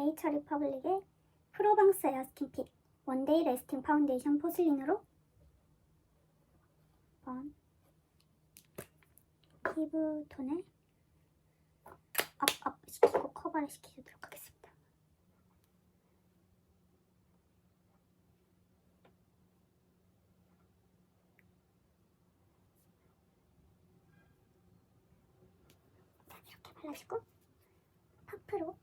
네이처 리퍼블릭의 프로방스 에어스킨 핏 원데이 레스팅 파운데이션 포슬린으로 한번 피부 톤을 업업 시키고 커버를 시켜주도록 하겠습니다. 자, 이렇게 발라주고 퍼프로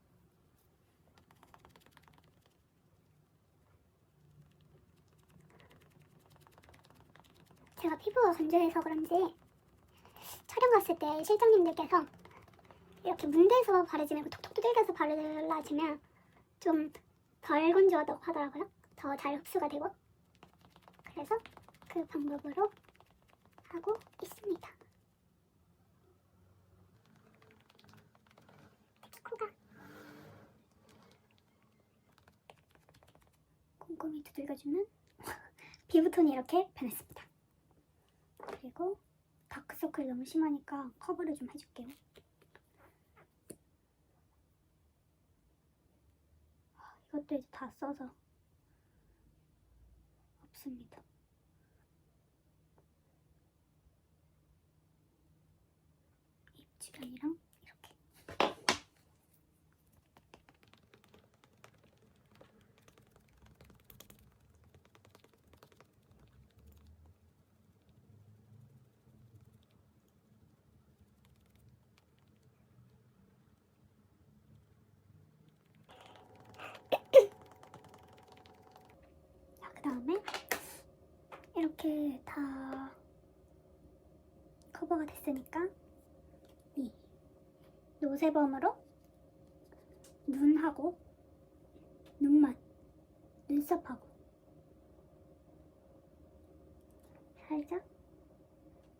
제가 피부가 건조해서 그런지 촬영 갔을 때 실장님들께서 이렇게 문대서 바르지 말고 톡톡 두들겨서 바르라지면 좀 덜 건조하다고 하더라고요. 더 잘 흡수가 되고 그래서 그 방법으로 하고 있습니다. 특히 코가 꼼꼼히 두들겨주면 피부톤이 이렇게 변했습니다. 그리고 다크서클 너무 심하니까 커버를 좀 해줄게요. 아, 이것도 이제 다 써서 없습니다. 입 주변이랑 다음에 이렇게 다 커버가 됐으니까 이 노세범으로 눈하고 눈만, 눈썹하고 살짝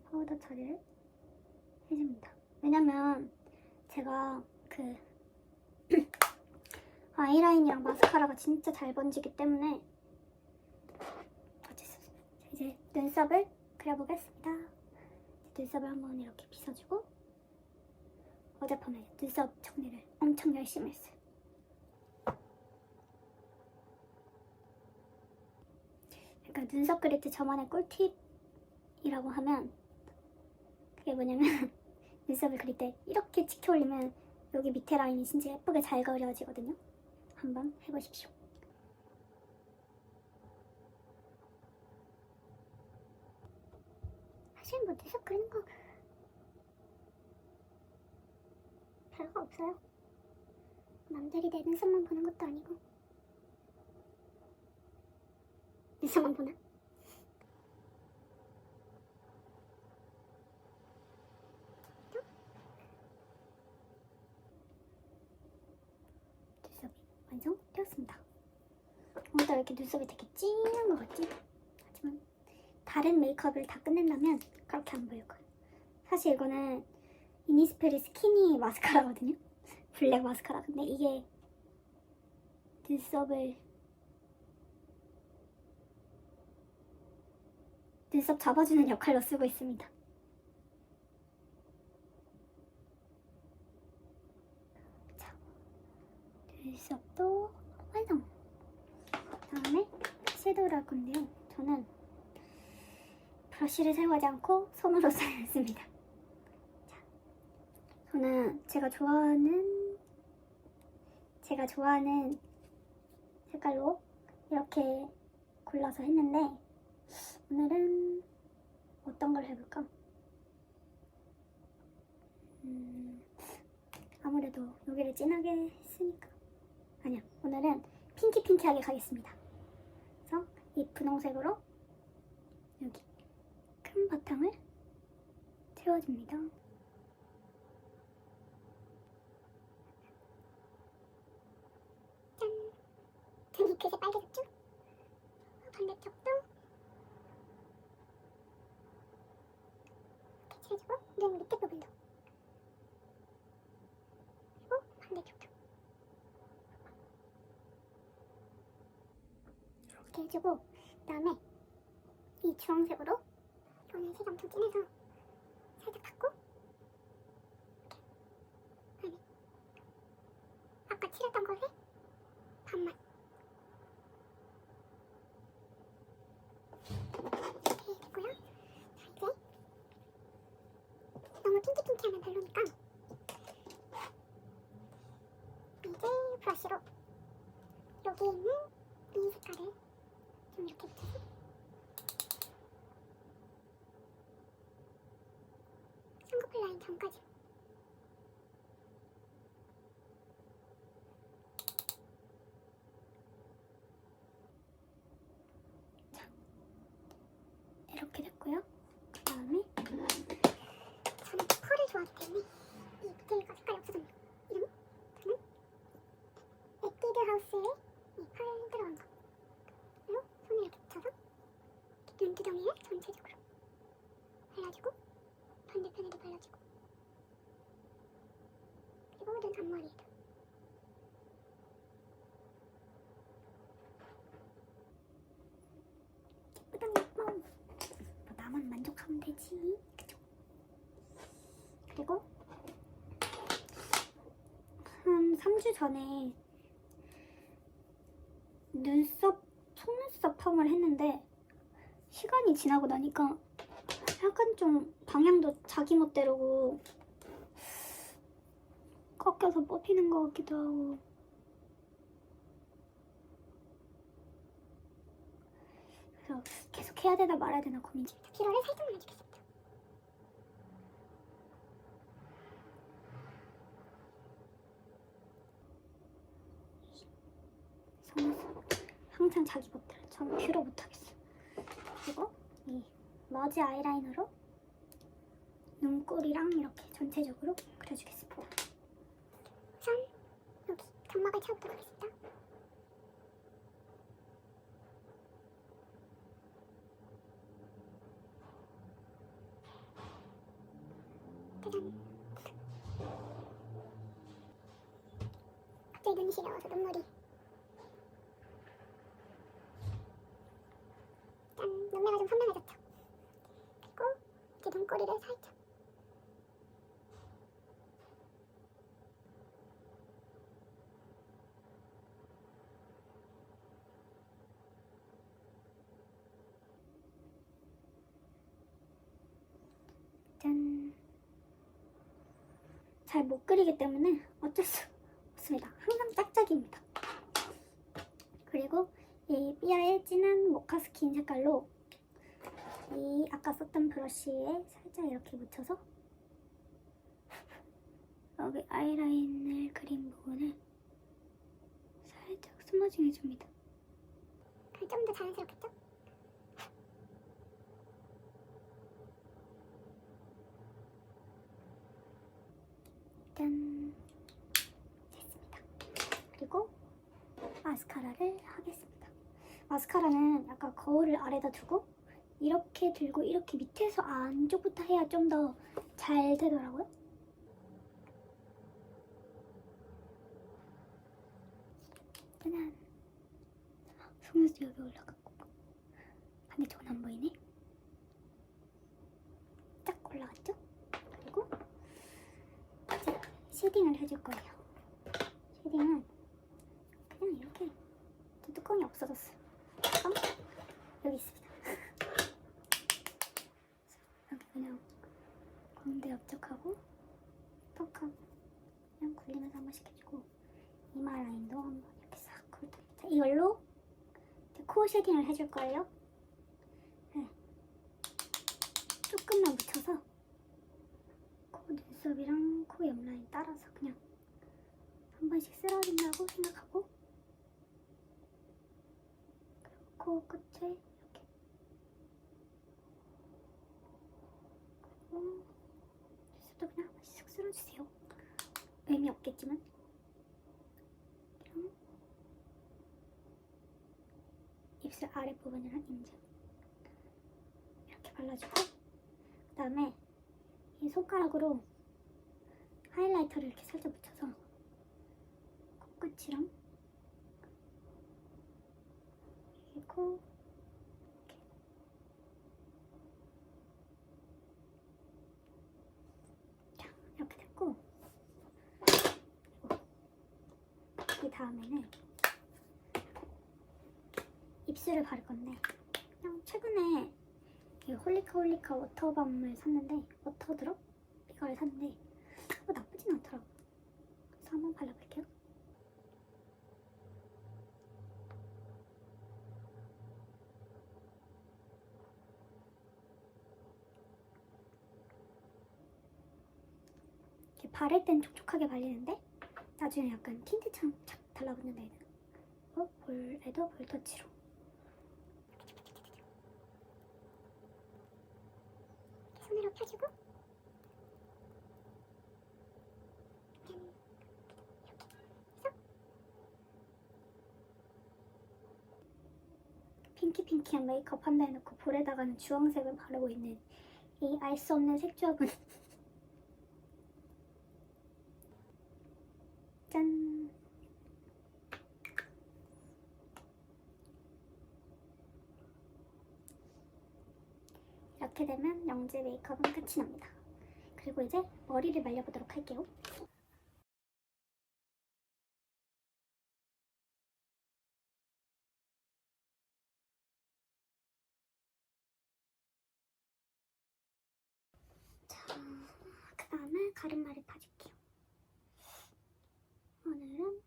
파우더 처리를 해줍니다. 왜냐면 제가 그 아이라인이랑 마스카라가 진짜 잘 번지기 때문에 어쩔 수 없어요. 자, 이제 눈썹을 그려보겠습니다. 눈썹을 한번 이렇게 빗어주고 어젯밤에 눈썹 정리를 엄청 열심히 했어요. 그러니까 눈썹 그릴 때 저만의 꿀팁이라고 하면 그게 뭐냐면 눈썹을 그릴 때 이렇게 치켜 올리면 여기 밑에 라인이 진짜 예쁘게 잘 그려지거든요. 한번 해보십시오. 뭐 눈썹 그리는 거 별거 없어요. 남들이 내 눈썹만 보는 것도 아니고 눈썹만 보나? 눈썹이 완성되었습니다. 오늘따라 이렇게 눈썹이 되게 진한 것 같지? 하지만 다른 메이크업을 다 끝낸다면 그렇게 안 거예요. 사실 이거는 이니스프리 스키니 마스카라거든요. 블랙 마스카라. 근데 이게 눈썹을 눈썹 잡아주는 역할로 쓰고 있습니다. 자, 눈썹도 완성. 다음에 섀도우를 할 건데요. 저는 브러쉬를 사용하지 않고 손으로 사용했습니다. 자, 저는 제가 좋아하는 제가 좋아하는 색깔로 이렇게 골라서 했는데 오늘은 어떤 걸 해볼까? 음, 아무래도 여기를 진하게 했으니까 아니야 오늘은 핑키 핑키하게 가겠습니다. 그래서 이 분홍색으로 여기 큰 바탕을 채워줍니다. 짠! 전 잎에서 빨개졌죠? 반대쪽도 이렇게 칠해주고 눈 밑에 부분도 그리고 반대쪽도 이렇게 해주고 그 다음에 이 주황색으로 냄새가 엄청 진해서 살짝 닦고? 이렇게. 아까 칠했던 거에 반만 이렇게 됐고요. 자 이제 너무 핑키핑키하면 별로니까 눈두덩이에 전체적으로 발라주고 반대편에도 발라주고 그리고 눈 앞머리에도 예쁘다 예뻐. 뭐 나만 만족하면 되지. 그죠? 그리고 한 3주 전에 눈썹, 속눈썹 펌을 했는데 시간이 지나고 나니까 약간 좀 방향도 자기 멋대로고 꺾여서 뽑히는 것 같기도 하고 그래서 계속 해야 되나 말아야 되나 고민 중입니다. 뷰러를 살짝만 해주겠습니다. 항상 자기 멋대로 전 뷰러 못하겠어. 그리고 이 머지 아이라이너로 눈꼬리랑 이렇게 전체적으로 그려주겠습니다. 우선 여기 점막을 채워보도록 하겠습니다. 갑자기 눈이 시려워서 눈물이. 짠, 눈매가 좀 선명해졌죠. 그리고 이제 눈꼬리를 살짝. 짠. 잘 못 그리기 때문에 어쩔 수 없습니다. 항상 짝짝입니다. 그리고 이 삐아의 진한 모카 스킨 색깔로 이 아까 썼던 브러쉬에 살짝 이렇게 묻혀서 여기 아이라인을 그린 부분을 살짝 스머징 해줍니다. 좀 더 자연스럽겠죠? 짠 됐습니다. 그리고 마스카라를 하겠습니다. 마스카라는 약간 거울을 아래다 두고 이렇게 들고 이렇게 밑에서 안쪽부터 해야 좀 더 잘 되더라고요. 짜잔 속눈썹 여기 올라갔고 반대쪽은 안 보이네. 딱 올라갔죠? 그리고 이제 쉐딩을 해줄 거예요. 쉐딩은 이렇게 저 뚜껑이 없어졌어요. 뚜껑 여기 있습니다. 여기 그냥 광대 옆쪽하고 턱하고 그냥 굴리면서 한번 시켜주고 이마 라인도 한번 이렇게 싹 굴려. 자 이걸로 코 쉐딩을 해줄 거예요. 네. 조금만 묻혀서 코 눈썹이랑 코 옆라인 따라서 그냥 한 번씩 쓸어준다고 생각하고 그리고 코 끝에 이렇게. 그리고 눈썹도 그냥 한 번씩 쓱 쓸어주세요. 의미 없겠지만. 그럼 입술 아랫부분이랑 인중 이렇게 발라주고 그 다음에 이 손가락으로 하이라이터를 이렇게 살짝 묻혀서 코끝이랑 이코 이렇게 자, 이렇게 됐고 이 다음에는 입술을 바를 건데 그냥 최근에 이 홀리카 홀리카 워터밤을 샀는데 워터드롭 이걸 샀는데 피부 나쁘진 않더라고. 그래서 한번 발라볼게요. 바를 땐 촉촉하게 발리는데 나중에 약간 틴트처럼 착 달라붙는 애는. 어? 볼에도 볼터치로. 손으로 펴주고. 핑키핑키한 메이크업 한다 해놓고 볼에다가는 주황색을 바르고 있는 이 알 수 없는 색조합은 짠 이렇게 영재 메이크업은 끝이 납니다. 그리고 이제 머리를 말려보도록 할게요. 자, 그 다음에 가르마를 파줄게요. 오늘은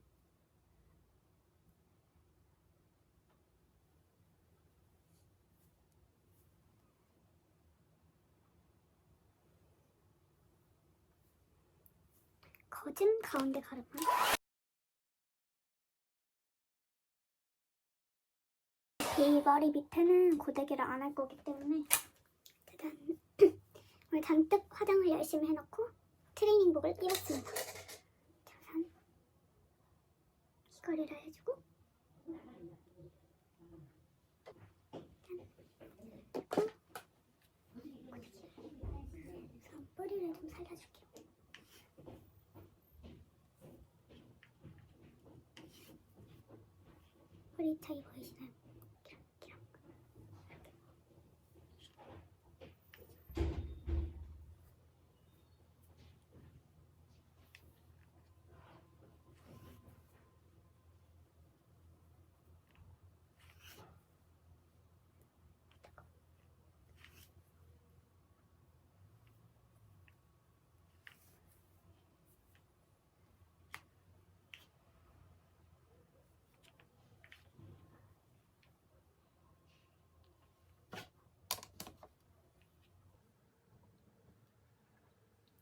거짐 가운데 가르마. 이 머리 밑에는 고데기를 안 할 거기 때문에 일단 오늘 잔뜩 화장을 열심히 해놓고 트레이닝복을 입었습니다. 자, 우선 귀걸이를 해주고 우선 뿌리를 좀 살려줄게 요. 뿌리 차이 보이시나요? 기랑, 기랑.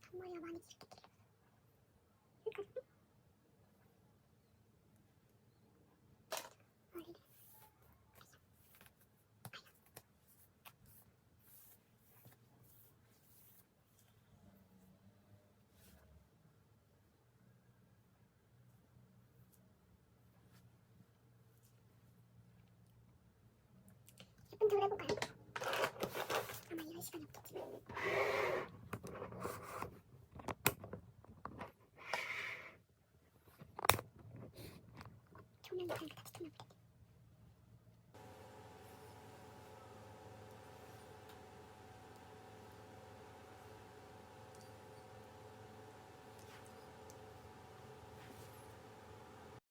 앞 머리가 많이 길게 여기까지 머리를 척을 해볼까요? 아마 이럴 시간이 없겠지 조